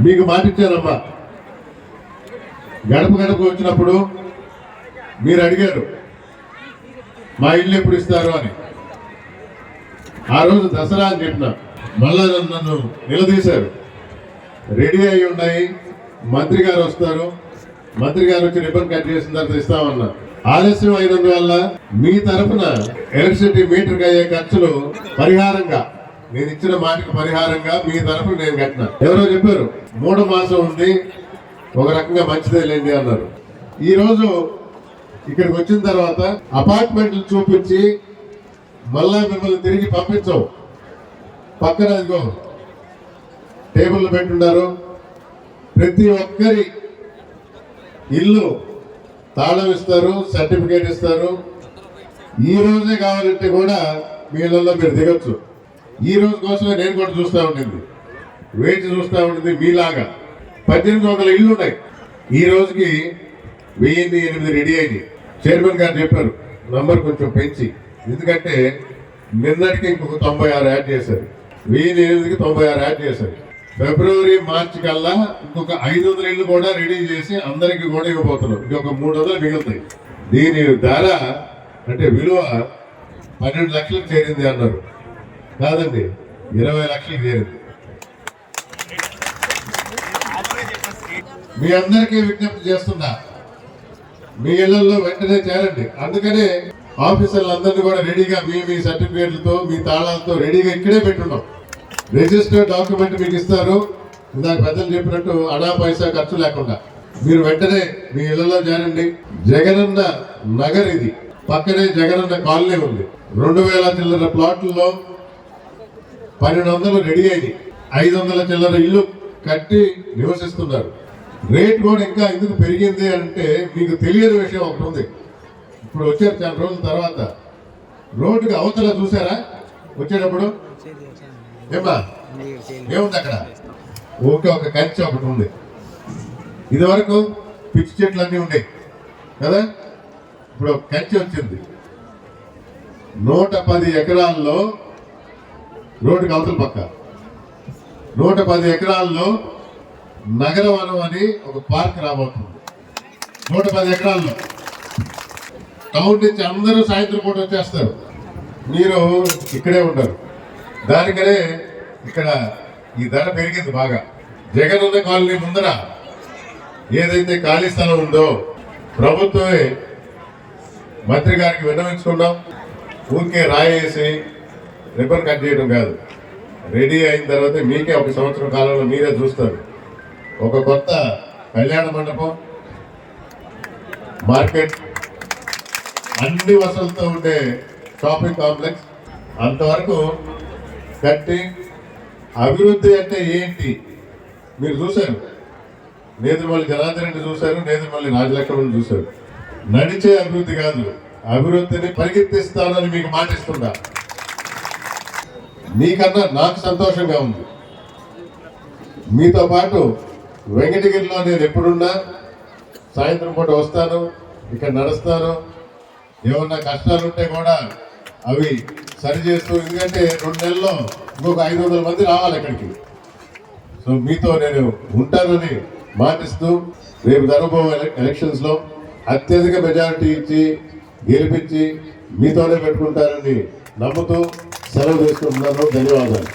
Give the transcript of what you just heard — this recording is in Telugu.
మీకు మాటిచ్చారమ్మా. గడప గడప వచ్చినప్పుడు మీరు అడిగారు మా ఇల్లు ఎప్పుడు ఇస్తారు? అని. ఆ రోజు దసరా అని చెప్పిన మళ్ళా నన్ను- నిలదీశారు. రెడీ అయి ఉన్నాయి మంత్రి గారు వస్తారు మంత్రి గారు వచ్చి రిబ్బన్ కట్ చేసిన తర్వాత ఇస్తామన్నా. ఆలస్యం అయినందువల్ల మీ తరఫున ఎలక్ట్రిసిటీ మీటర్కి అయ్యే ఖర్చులు పరిహారంగా నేను ఇచ్చిన మాటకి పరిహారంగా మీ తరఫున నేను కట్టిన. ఎవరో చెప్పారు మూడు మాసం ఉంది ఒక రకంగా మంచిదే లేండి అన్నారు. ఈ రోజు ఇక్కడికి వచ్చిన తర్వాత అపార్ట్మెంట్లు చూపించి మళ్ళా మిమ్మల్ని తిరిగి పంపించవు పక్కన అదిగో టేబుల్ పెట్టున్నారు. ప్రతి ఒక్కరి ఇల్లు తాళం ఇస్తారు సర్టిఫికేట్ ఇస్తారు. ఈ రోజే కావాలంటే కూడా మీ ఇళ్ళల్లో మీరు దిగొచ్చు. ఈ రోజు కోసమే నేను కూడా చూస్తూ ఉండింది. వేచి చూస్తూ ఉండింది మీలాగా. పద్దెనిమిది వందల ఇళ్ళు ఉన్నాయి ఈ రోజుకి వెయ్యిన్ని ఎనిమిది రెడీ అయింది చైర్మన్ గారు చెప్పారు నంబర్ కొంచెం పెంచి. ఎందుకంటే నిన్నటికి ఇంకొక తొంభై ఆరు యాడ్ చేశారు. వెయ్యి ఎనిమిదికి తొంభై ఆరు యాడ్ చేశారు. ఫిబ్రవరి మార్చి కల్లా ఇంకొక ఐదు వందల ఇళ్ళు కూడా రెడీ చేసి అందరికి కూడా ఇవ్వబోతున్నారు ఇంకొక మూడు వందలు మిగులుతాయి. దీని ధర అంటే విలువ పన్నెండు లక్షలకు చేరింది అన్నారు. కాదండి ఇరవై లక్షలు చేరింది మీ అందరికీ విజ్ఞప్తి చేస్తున్నా మీ ఇళ్ళలో వెంటనే చేరండి. అందుకనే ఆఫీసర్లు అందరినీ కూడా రెడీగా మీ మీ సర్టిఫికేట్లతో మీ తాళాలతో రెడీగా ఇక్కడే పెట్టున్నాం. రిజిస్టర్డ్ డాక్యుమెంట్ మీకు ఇస్తారు. ఇందాక పెద్దలు చెప్పినట్టు అడా పైసా ఖర్చు లేకుండా. మీరు వెంటనే మీ ఇళ్ళలో చేరండి. జగనన్న నగర్ ఇది. పక్కనే జగనన్న కాలనీ ఉంది. రెండు వేల చిల్లర ప్లాట్లలో పన్నెండు వందలు రెడీ అయింది ఐదు వందల చిల్లర ఇల్లు కట్టి నివసిస్తున్నారు. రేట్ కూడా ఇంకా ఎందుకు పెరిగింది అంటే మీకు తెలియని విషయం ఒకటి ఉంది. ఇప్పుడు వచ్చారు చాలా రోజుల తర్వాత. రోడ్డుకి అవతల చూసారా? వచ్చేటప్పుడు? ఏమ్మా? ఏముంది అక్కడ? ఓకే ఒక కంచె ఒకటి ఉంది. ఇది వరకు పిచ్చి చెట్లు అన్నీ ఉండేవి కదా? ఇప్పుడు ఒక కంచె వచ్చింది. నూట పది ఎకరాల్లో రోడ్డుకి అవతల పక్క. నూట పది ఎకరాల్లో నగరవనం అని ఒక పార్క్ రాబోతుంది. నూట పది ఎకరాల్లో. టౌన్ నుంచి అందరూ సాయంత్రం పూట వచ్చేస్తారు. మీరు ఇక్కడే ఉంటారు దానికనే ఇక్కడ ఈ ధర పెరిగింది బాగా. జగనన్న కాలనీ ముందర ఏదైతే ఖాళీ స్థలం ఉందో ప్రభుత్వమే మంత్రి గారికి విన్నవించుకున్నాం ఊరికే రాయేసి రిబ్బన్ కట్ చేయడం కాదు. రెడీ అయిన తర్వాత మీకే ఒక సంవత్సరం కాలంలో మీరే చూస్తారు. ఒక కొత్త కళ్యాణ మండపం మార్కెట్ అన్ని వసతులతో ఉండే షాపింగ్ కాంప్లెక్స్ అంతవరకు కట్టి అభివృద్ధి అంటే ఏంటి? మీరు చూశారు. నేదురుమల్లి జనార్దన్ రెడ్డి చూశారు నేదురుమల్లి రాజలక్ష్మణ్ చూశారు. నడిచే అభివృద్ధి కాదు అభివృద్ధిని పరిగెత్తిస్తానని మీకు మాటిస్తున్నా మీకన్నా నాకు సంతోషంగా ఉంది. మీతో పాటు వెంకటగిరిలో నేను ఎప్పుడున్నా సాయంత్రం పూట వస్తాను ఇక్కడ నడుస్తాను. ఏమన్నా కష్టాలుంటే కూడా అవి సరి చేస్తూ ఎందుకంటే రెండు నెలల్లో ఇంకొక ఐదు వందల మంది రావాలి ఇక్కడికి. సో మీతో నేను ఉంటానని మాటిస్తూ రేపు జరగబోయే ఎలక్షన్స్లో అత్యధిక మెజారిటీ ఇచ్చి గెలిపించి మీతోనే పెట్టుకుంటారని నమ్ముతూ సెలవు తీసుకుంటున్నాను ధన్యవాదాలు.